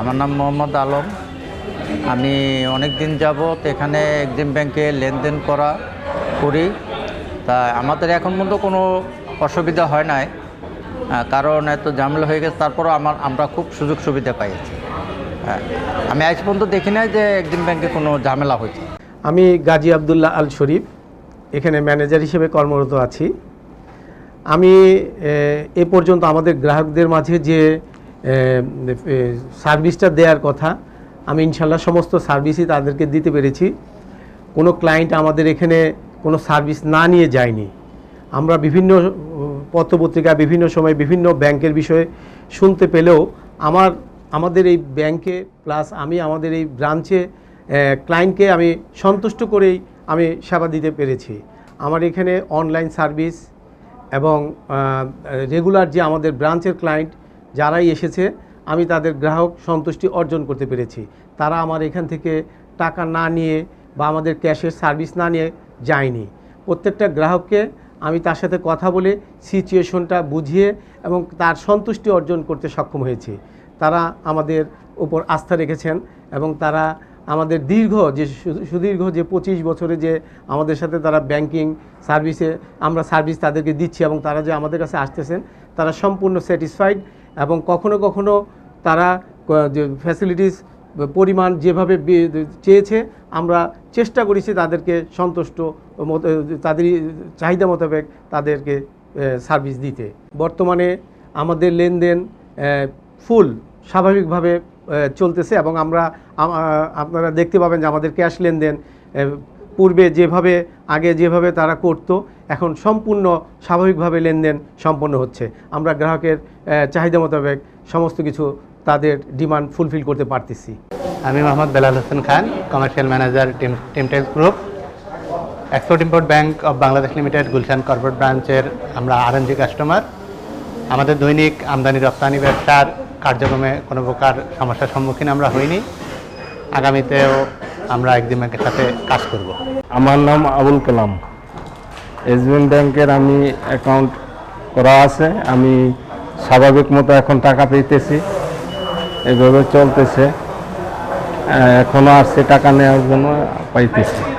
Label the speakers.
Speaker 1: আমার নাম মোহাম্মদ আলম। আমি অনেক দিন যাবৎ এখানে এক্সিম ব্যাংকে লেনদেন করা করি। তা আমাদের এখন পর্যন্ত কোনো অসুবিধা হয় নাই। কারণ এত ঝামেলা হয়ে গেছে তারপরও আমার আমরা খুব সুযোগ সুবিধা পাইছি হ্যাঁ, আমি আজ পর্যন্ত দেখি নাই যে এক্সিম ব্যাংকে কোনো ঝামেলা হয়েছে।
Speaker 2: আমি গাজী আবদুল্লাহ আল শরীফ এখানে ম্যানেজার হিসেবে কর্মরত আছি। আমি এ, পর্যন্ত আমাদের গ্রাহকদের মাঝে যে সার্ভিসটা দেওয়ার কথা। আমি ইনশাল্লাহ সমস্ত সার্ভিসই তাদেরকে দিতে পেরেছি। কোনো ক্লায়েন্ট আমাদের এখানে কোনো সার্ভিস না নিয়ে যায়নি। আমরা বিভিন্ন পত্রপত্রিকা, বিভিন্ন সময় বিভিন্ন ব্যাংকের বিষয়ে শুনতে পেলেও আমার, আমাদের এই ব্যাংকে প্লাস আমি আমাদের এই ব্রাঞ্চে ক্লায়েন্টকে আমি সন্তুষ্ট করেই আমি সেবা দিতে পেরেছি। আমার এখানে অনলাইন সার্ভিস এবং রেগুলার যে আমাদের ব্রাঞ্চের ক্লায়েন্ট যারাই এসেছে, আমি তাদের গ্রাহক সন্তুষ্টি অর্জন করতে পেরেছি। তারা আমার এখান থেকে টাকা না নিয়ে বা আমাদের ক্যাশের সার্ভিস না নিয়ে যায়নি। প্রত্যেকটা গ্রাহককে আমি তার সাথে কথা বলে সিচুয়েশনটা বুঝিয়ে এবং তার সন্তুষ্টি অর্জন করতে সক্ষম হয়েছি। তারা আমাদের উপর আস্থা রেখেছেন এবং তারা আমাদের দীর্ঘ যে সুদীর্ঘ যে পঁচিশ বছরে যে আমাদের সাথে তারা ব্যাংকিং সার্ভিসে আমরা সার্ভিস তাদেরকে দিচ্ছি এবং তারা যে আমাদের কাছে আসতেছেন, তারা সম্পূর্ণ স্যাটিসফাইড এবং কখনো কখনো তারা ফ্যাসিলিটিস পরিমাণ যেভাবে চেয়েছে, আমরা চেষ্টা করেছি তাদেরকে সন্তুষ্ট তাদের চাহিদা মোতাবেক তাদেরকে সার্ভিস দিতে। বর্তমানে আমাদের লেনদেন ফুল স্বাভাবিকভাবে চলতেছে এবং আমরা আপনারা দেখতে পাবেন যে আমাদের ক্যাশ লেনদেন পূর্বে যেভাবে, আগে যেভাবে তারা করত, এখন সম্পূর্ণ স্বাভাবিকভাবে লেনদেন সম্পন্ন হচ্ছে। আমরা গ্রাহকের চাহিদা মোতাবেক সমস্ত কিছু তাদের ডিমান্ড ফুলফিল করতে পারতেছি।
Speaker 3: আমি Mohammad Belal Hossain Khan, commercial manager team Teamtex group. Export import bank of Bangladesh limited Gulshan corporate ব্রাঞ্চের আমরা আরএনজি কাস্টমার আমাদের দৈনিক আমদানি রপ্তানি ব্যবসার কার্যক্রমে কোনো প্রকার সমস্যার সম্মুখীন আমরা হইনি। আগামীতেও আমরা একদিন সাথে কাজ করব।
Speaker 4: আমার নাম আবুল কালাম। এসবিএম ব্যাংকের আমি অ্যাকাউন্ট করা আছে। আমি স্বাভাবিক মতো এখন টাকা পেতেছি। এভাবে চলতেছে। এখনও আসছে টাকা নেওয়ার জন্য পাইতেছি।